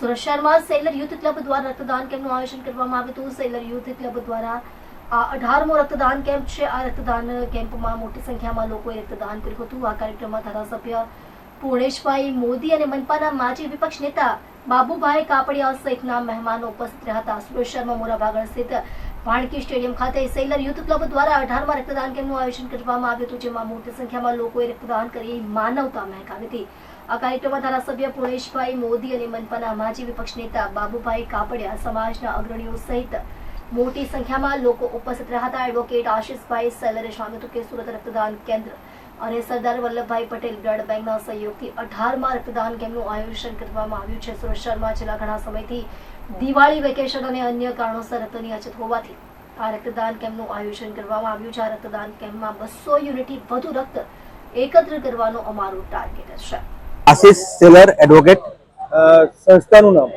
Surat seller youth club દ્વારા રક્તદાન કેમ્પનું આયોજન કરવામાં આવ્યું હતું. સેલર યુથ ક્લબ દ્વારા આ અઢારમો રક્તદાન કેમ્પ છે. આ રક્તદાન કેમ્પમાં મોટી સંખ્યામાં લોકોએ રક્તદાન કર્યું હતું. આ કાર્યક્રમમાં ધારાસભ્ય પૂર્ણેશભાઈ મોદી અને મનપાના માજી વિપક્ષ નેતા બાબુભાઈ કાપડિયા સહિતના મહેમાનો ઉપસ્થિત રહ્યા હતા. સુરત શહેરમાં મોરાભાગળ સ્થિત વાણકી સ્ટેડિયમ ખાતે સેલર યુથ ક્લબ દ્વારા અઢારમાં રક્તદાન કેમ્પનું આયોજન કરવામાં આવ્યું હતું, જેમાં મોટી સંખ્યામાં લોકોએ રક્તદાન કરી માનવતા મહેકાવી હતી. આ કાર્યક્રમમાં ધારાસભ્ય પુણેશભાઈ મોદી અને મનપાના માજી વિપક્ષ નેતા બાબુભાઈ કાપડિયા સમાજના અગ્રણીઓ સહિત મોટી સંખ્યામાં લોકો ઉપસ્થિત રહ્યા હતા. એડવોકેટ આશિષભાઈ સેલરે જણાવ્યું હતું કે સુરત રક્તદાન કેન્દ્ર અને સરદાર વલ્લભભાઈ પટેલ બ્લડ બેંકના સહયોગથી અઢારમાં રક્તદાન કેમ્પનું આયોજન કરવામાં આવ્યું છે. સુરત શહેરમાં છેલ્લા ઘણા સમયથી દિવાળી વેકેશન અને અન્ય કારણોસર રક્તની અછત હોવાથી આ રક્તદાન કેમ્પનું આયોજન કરવામાં આવ્યું છે. આ રક્તદાન કેમ્પમાં બસો યુનિટથી વધુ રક્ત એકત્ર કરવાનો અમારો ટાર્ગેટ છે. આશિષ સેલર એડવોકેટ. સંસ્થાનું નામ.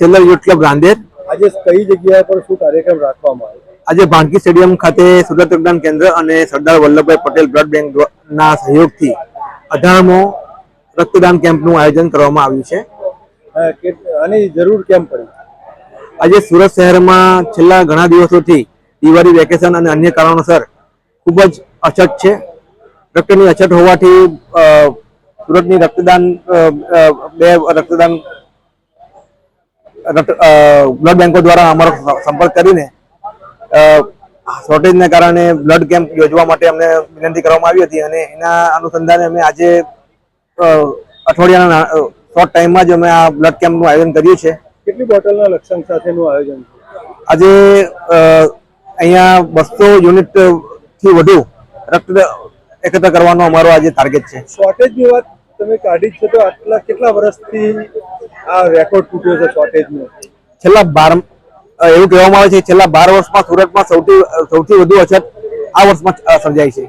Sailor youth club Rander. આજે કઈ જગ્યા પર શું કાર્યક્રમ રાખવામાં આવ્યો? આજે ભાણકી સ્ટેડિયમ ખાતે સુરત રક્તદાન કેન્દ્ર અને સરદાર વલ્લભભાઈ પટેલ બ્લડ બેંક ના સહયોગથી અઢારમો રક્તદાન કેમ્પનું આયોજન કરવામાં આવ્યું છે. અને જરૂર કેમ પડી? આજે સુરત શહેરમાં છેલ્લા ઘણા દિવસોથી દિવાળી વેકેશન અને અન્ય કારણોસર ખૂબ જ અછત છે. રક્તની અછત હોવાથી સુરતની રક્તદાન બે રક્તદાન રક્ત- બ્લડ બેંકો દ્વારા અમારો સંપર્ક કરીને શોર્ટેજને કારણે બ્લડ કેમ્પ યોજવા માટે અમને વિનંતી કરવામાં આવી હતી અને એના અનુસંધાને અમે આજે અઠવાડિયાના શોર્ટ ટાઈમમાં જ અમે આ બ્લડ કેમ્પનું આયોજન કર્યું છે કેટલી બોટલના લક્ષણ સાથેનું આયોજન આજે અહીંયા બસો યુનિટથી વધુ રક્ત એકત્ર કરવાનો અમારો આજે ટાર્ગેટ છે. શોર્ટેજની વાત તમે કાઢી છે તો આટલા કેટલા વર્ષથી આ રેકોર્ડ તૂટ્યો છે શોર્ટેજનો છેલ્લા બાર એવું કહેવામાં આવે છે છેલ્લા બાર વર્ષમાં સુરતમાં સૌથી સૌથી વધુ અછત આ વર્ષમાં સર્જાઈ છે.